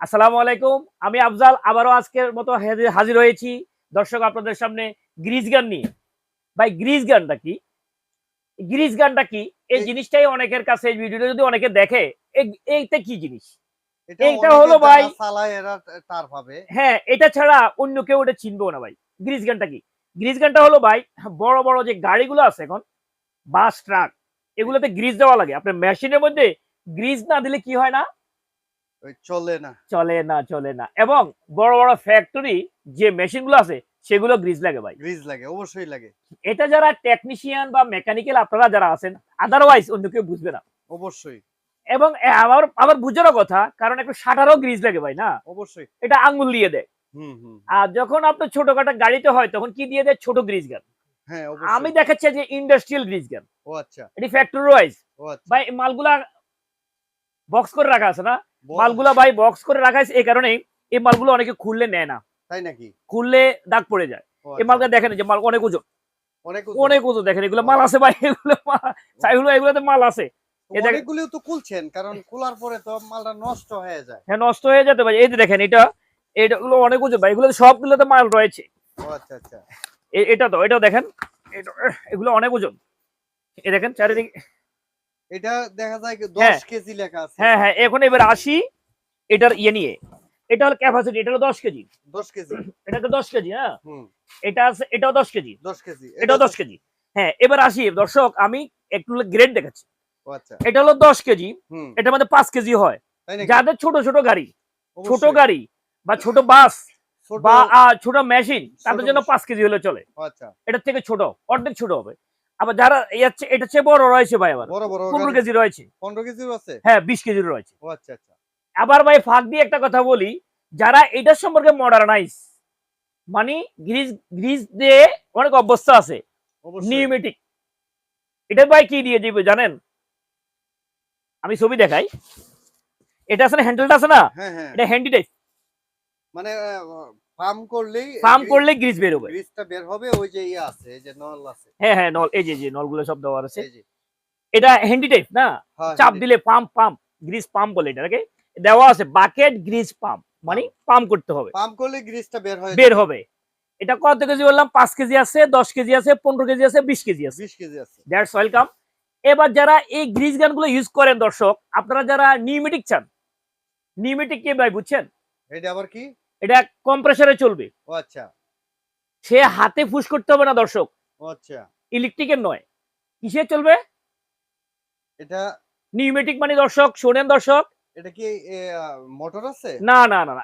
আসসালামু আলাইকুম। আমি আফজাল আবারও আজকের মতো হাজির- হয়েছি দর্শক আপনাদের সামনে গ্রিজ গান নিয়ে। ভাই গ্রিজ গানটা কি? গ্রিজ গানটা কি? এই জিনিসটাই অনেকের কাছে এই ভিডিওটা যদি অনেকে দেখে এইটা কি জিনিস? এইটা হলো ভাই- তার পাবে হ্যাঁ এটা ছাড়া অন্য কেউ এটা চিনবেও না ভাই। গ্রিজ গানটা কি? গ্রিজ গানটা হলো ভাই বড় বড় যে গাড়িগুলো আছে এখন বাস ট্রাক এগুলোতে গ্রিজ দেওয়া লাগে। আপনার মেশিনের মধ্যে গ্রিজ না দিলে কি হয় না? চলে না। চলে না চলে না। এবং বড় বড় ফ্যাক্টরি যে মেশিনগুলো আছে সেগুলো গ্রিজ লাগে ভাই। গ্রিজ লাগে অবশ্যই লাগে। এটা যারা টেকনিশিয়ান বা মেকানিক্যাল আপনারা যারা আছেন আদারওয়াইজ অন্য কেউ বুঝবে না। অবশ্যই। এবং বুঝারও কথা কারণ একটু শাটারও গ্রিজ লাগে ভাই না? অবশ্যই। এটা আঙ্গুল দিয়ে দেয়। আর যখন আপনার ছোটখাটো গাড়িতে হয় তখন কি দিয়ে দেয়? ছোট গ্রিজ গান হ্যাঁ আমি দেখাচ্ছি যে ইন্ডাস্ট্রিয়াল গ্রিজ গান ও আচ্ছা। এটি ফ্যাক্টরি ওয়াইজ ও আচ্ছা। ভাই মালগুলা বক্স করে রাখা আছে না? মালগুলা ভাই বক্স করে রাখা এই কারণে এই মালগুলো অনেকে খুললে নেয় না। তাই নাকি? খুললে দাগ পড়ে যায়। এই। মালটা দেখেন যে মাল অনেক ওজন। অনেক ওজন। দেখেন এগুলো মাল আছে ভাই এগুলো চাইগুলো এগুলোতে মাল আছে। অনেকগুলো তো খুলছেন কারণ খোলার পরে তো মালটা নষ্ট হয়ে যায়। হ্যাঁ নষ্ট হয়ে যেতে ভাই এই যে দেখেন এটা এটা অনেক ওজন ভাই এগুলো সবগুলোতে মাল রয়েছে। আচ্ছা আচ্ছা। এটা তো এটাও দেখেন এগুলো অনেক ওজন। দেখেন চারিদিকে এটা দেখা যায় হ্যাঁ। 10 কেজি লেখা আছে। হ্যাঁ হ্যাঁ এখন এবার আসি এটার ইয়ে নিয়ে। এটা হলো ক্যাপাসিটি এটা হলো দশ কেজি। 10 কেজি। এটা তো দশ কেজি হ্যাঁ? হুম। এটা আছে এটাও দশ কেজি। 10 কেজি। এটাও দশ কেজি। হ্যাঁ এবার আসি দর্শক আমি একটু গ্রেড দেখাচ্ছি। আচ্ছা। এটা হলো দশ কেজি হুম। এটার মধ্যে পাঁচ কেজি হয়। যাদের ছোট ছোট গাড়ি ছোট গাড়ি বা ছোট বাস বা ছোট মেশিন তাদের জন্য machine। পাঁচ কেজি হলে চলে। আচ্ছা। এটার থেকে ছোট অর্ধেক ছোট হবে। আবার যারা এটা চেয়ে বড় রয়েছে ভাই আবার। বড় বড় পনেরো। কেজি রয়েছে। 15 কেজিও আছে? হ্যাঁ বিশ কেজির রয়েছে। আচ্ছা আচ্ছা। আবার ভাই ফাঁক দিয়ে একটা কথা বলি যারা এটার সম্পর্কে মডার্নাইজ মানে গ্রিজ গ্রিজ দিয়ে অনেক অবস্থা আছে নিউমেটিক এটা ভাই কি দিয়ে দিবে জানেন? আমি ছবি দেখাই। এটা আছে না হ্যান্ডেলটা আছে না? হ্যাঁ হ্যাঁ। এটা হ্যান্ডি টাইপ মানে ফার্ম করলেই পাম্প করলে গ্রিজ বের হবে। গ্রিসটা বের হবে ওই যে ইয়ে আছে এই যে নল আছে। হ্যাঁ হ্যাঁ নল এই যে যে নলগুলো সব দেওয়া আছে। এটা হ্যান্ডি টাইপ না? হ্যাঁ, চাপ দিলে পাম্প পাম্প গ্রিজ পাম্প বলে এটাকে দেওয়া আছে বাকেট গ্রিজ পাম্প মানে পাম্প করতে হবে। পাম্প করলে গ্রিসটা বের হয়ে বের হবে। এটা কত কেজি বললাম? পাঁচ কেজি আছে দশ কেজি আছে পনেরো কেজি আছে বিশ কেজি আছে। 20 কেজি আছে। দ্যাটস ওয়েলকাম এবার যারা এই গ্রিজ গানগুলো ইউজ করেন দর্শক আপনারা যারা নিউমেটিক চান নিউমেটিক কে ভাই বুঝছেন? এটা আবার কি? এটা কম্প্রেসারে চলবে। আচ্ছা। সে হাতে ফুস করতে হবে না দর্শক। আচ্ছা। ইলেকট্রিকের নয়। কিসে চলবে? এটা নিউমেটিক মানে দর্শক শোনেন দর্শক। এটা কি মোটর আছে? না না না না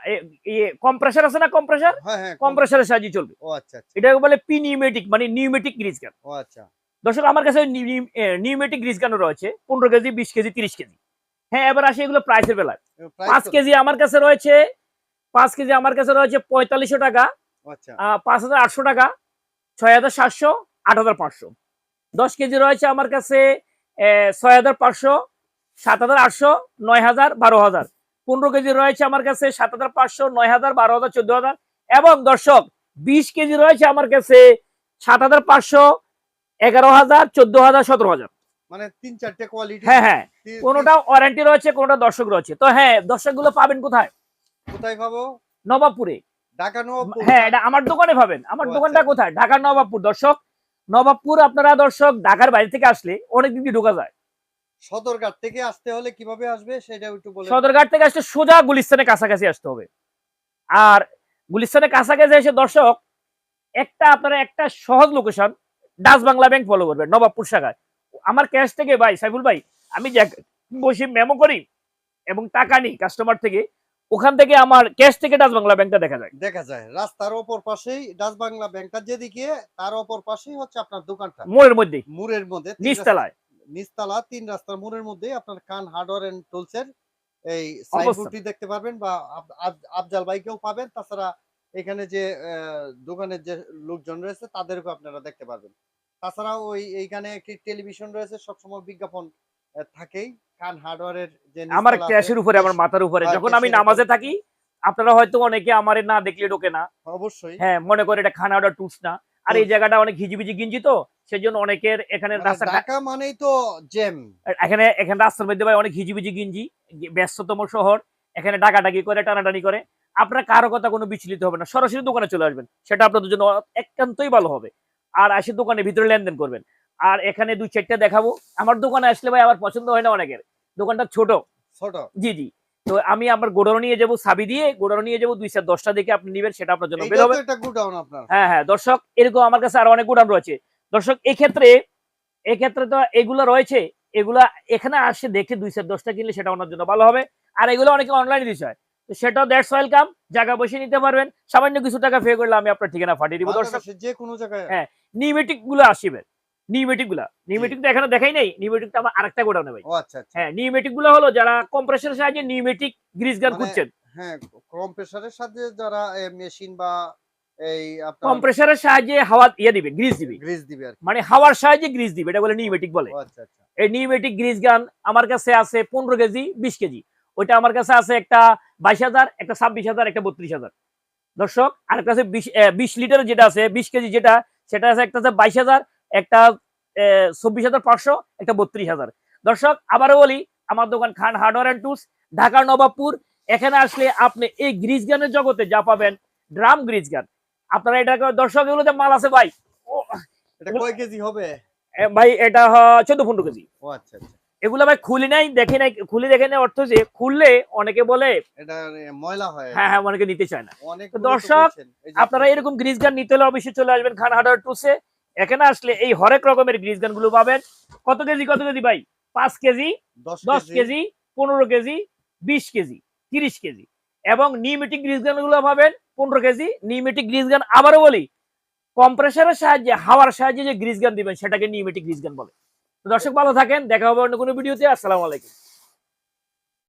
কম্প্রেসার আছে না কম্প্রেসার হ্যাঁ হ্যাঁ কম্প্রেসারের সাহায্যে চলবে। ও আচ্ছা আচ্ছা। এটাকে বলে পি নিউমেটিক মানে নিউমেটিক গ্রিজ গান ও আচ্ছা। দর্শক আমার কাছে নিউমেটিক গ্রিজ গানও রয়েছে। পনেরো কেজি বিশ কেজি তিরিশ কেজি। হ্যাঁ এবার আসি এগুলো প্রাইসের বেলায়। পাঁচ কেজি আমার কাছে রয়েছে। পাঁচ কেজি আমার কাছে রয়েছে পঁয়তাল্লিশশো টাকা আচ্ছা। পাঁচ হাজার আটশো টাকা ছয় হাজার সাতশো আট হাজার পাঁচশো। দশ কেজি রয়েছে আমার কাছে ছয় হাজার পাঁচশো সাত হাজার আটশো নয় হাজার বারো হাজার। পনেরো কেজি রয়েছে আমার কাছে সাত হাজার পাঁচশো নয় হাজার বারো হাজার চোদ্দ হাজার। এবং দর্শক বিশ কেজি রয়েছে আমার কাছে সাত হাজার পাঁচশো এগারো হাজার চোদ্দ হাজার সতেরো হাজার। মানে তিন চারটে কোয়ালিটি হ্যাঁ হ্যাঁ। কোনোটা ওয়ারেন্টি রয়েছে কোনোটা দর্শক রয়েছে। তো হ্যাঁ দর্শকগুলো পাবেন কোথায়? কোথায় পাবো? নবাবপুরে। ঢাকা নবাবপুর। হ্যাঁ এটা আমার দোকানে পাবেন। আমার দোকানটা আচ্ছা। কোথায়? ঢাকার নবাবপুর। দর্শক নবাবপুর আপনারা দর্শক ঢাকার বাইরে থেকে আসলে অনেক দিন ঢোকা যায়। সদরঘাট থেকে আসতে হলে কীভাবে আসবে সেটা একটু বলে সদরঘাট থেকে আসলে সোজা গুলিস্তানের কাছাকাছি আসতে হবে। আর গুলিস্তানের কাছাকাছি এসে দর্শক একটা আপনারা একটা সহজ location Dutch Bangla bank follow করবেন নবাবপুর শাখায়। আমার ক্যাশ থেকে ভাই সাইফুল ভাই আমি বসে মেমো করি এবং টাকা নিই কাস্টমার থেকে ওখান থেকে আমার ক্যাশ থেকে ডাচ বাংলা ব্যাংকটা দেখা যায়। দেখা যায়। রাস্তার অপর পাশেই ডাচ বাংলা ব্যাংকটা যেদিকে তার অপর পাশেই হচ্ছে আপনার দোকানটা। মোড়ের মধ্যেই। মুরের মধ্যে তিন নিচতলায়। নিচতলা তিন রাস্তার মোড়ের মধ্যে আপনার কান হার্ডওয়ার এন্ড টুলস এর এই সাইনবোর্ডটি দেখতে পারবেন বা আফজাল ভাইকেও পাবেন। তাছাড়া এখানে যে দোকানের যে লোকজন রয়েছে তাদেরকেও আপনারা দেখতে পারবেন। তাছাড়া ওই এইখানে একটি টেলিভিশন রয়েছে সবসময় বিজ্ঞাপন থাকেই। কান হার্ডওয়ারের যে আমার ক্যাশের উপরে আমার মাথার উপরে। যখন আমি নামাজে থাকি আপনারা হয়তো অনেকে আমারে না দেখলে ঢোকে না। অবশ্যই। হ্যাঁ মনে করে এটা খানা অর্ডার টুলস না। আর এই জায়গাটা অনেক ঘিজিবিজি গিঞ্জি তো সেজন্য অনেকের এখানে মানে রাস্তা ঢাকা মানেই তো জ্যাম এখানে এখানে রাস্তার মধ্যে ভাই অনেক হিজিবিজি গিঞ্জি ব্যস্ততম শহর এখানে ডাকাডাকি করে টানাটানি করে। আপনার কারও কথা কোনো বিচলিত হবে না। সরাসরি দোকানে চলে আসবেন। সেটা আপনাদের জন্য একান্তই ভালো হবে। আর আসে দোকানে ভিতরে লেনদেন করবেন। আর এখানে দুই চারটা দেখাবো। আমার দোকানে আসলে ভাই আমার পছন্দ হয় না অনেকের। দোকানটা ছোট। ছোট? জি জি। তো আমি আমার গোডাউন নিয়ে যাব সাবি দিয়ে গোডাউন নিয়ে যাব দুই চার দশটা দেখে আপনি নিবেন সেটা আপনার জন্য বের হবে হ্যাঁ হ্যাঁ। দর্শক এরকম আমার কাছে আরও অনেক গোডাউন রয়েছে। দর্শক এক্ষেত্রে এক্ষেত্রে তো এগুলো রয়েছে। এগুলা এখানে আসে দেখে দুই চার দশটা কিনলে সেটা ওনার জন্য ভালো হবে। আর এগুলো অনেকে অনলাইনে বিষয় তো সেটাও দ্যাটস ওয়েলকাম জায়গা বসে নিতে পারবেন। সামান্য কিছু টাকা পে করলে আমি আপনার ঠিকানা পাঠিয়ে দিব। দর্শক যে কোনো জায়গায় হ্যাঁ। নিউমেটিকগুলো আসিবে। নিউমেটিকগুলা। নিউমেটিক তো এখানে দেখাই নাই। নিউমেটিক আমার আরেকটা গোডাউনে ভাই। আচ্ছা আচ্ছা। হ্যাঁ নিউমেটিকগুলো হলো যারা কম্প্রেসরের সাহায্যে নিউমেটিক গ্রিস গান হ্যাঁ কম প্রেসারের যারা মেশিন বা এই আপনার কম্প্রেসরের সাহায্যে হাওয়া ইয়ে দিবে গ্রিস দিবে। গ্রিস দিবে মানে হাওয়ার সাহায্যে গ্রিস দিবে এটা বলে নিউমেটিক বলে। আচ্ছা আচ্ছা। এই নিউমেটিক গ্রিস গান আমার কাছে আছে পনেরো কেজি বিশ কেজি। ওইটা আমার কাছে আছে একটা বাইশ হাজার একটা ছাব্বিশ হাজার একটা বত্রিশ হাজার। দর্শক আর বিশ বিশ লিটার যেটা আছে বিশ কেজি যেটা সেটা আছে একটা আছে বাইশ হাজার একটা চব্বিশ হাজার পাঁচশো একটা বত্রিশ হাজার। দর্শক আবারও বলি আমার দোকান Khan hardware and tools Dhaka Nawabpur. এখানে আসলে আপনি এই গ্রিজ গানের জগতে যা পাবেন ড্রাম গ্রিজ গান। আপনারা এটা দর্শক এগুলোতে মাল আছে ভাই কয় কেজি হবে? ভাই এটা চোদ্দ পনেরো কেজি। ও আচ্ছা আচ্ছা। এগুলো ভাই খুলি নাই দেখি নাই খুলি দেখে নাই অর্থ যে খুললে অনেকে বলে এটা ময়লা হয়। হ্যাঁ হ্যাঁ অনেকে নিতে চায় না। দর্শক, আপনারা এরকম গ্রিস গান নিতে হলে অবশ্যই চলে আসবেন খান হার্ডার টুসে এখানে আসলে এই হরেক রকমের গ্রিস গানগুলো পাবেন। কত কেজি কত কেজি ভাই? পাঁচ কেজি দশ কেজি পনেরো কেজি বিশ কেজি তিরিশ কেজি। এবং নিউমেটিক গ্রিস গানগুলো পাবেন পনেরো কেজি। নিউমেটিক গ্রিস গান আবারও বলি কম্প্রেসারের সাহায্যে হাওয়ার সাহায্যে যে গ্রিস গান দিবেন সেটাকে নিউমেটিক গ্রিস গান বলে। দর্শক ভালো থাকেন দেখা হবে অন্য কোনো ভিডিওতে। আসসালামু আলাইকুম।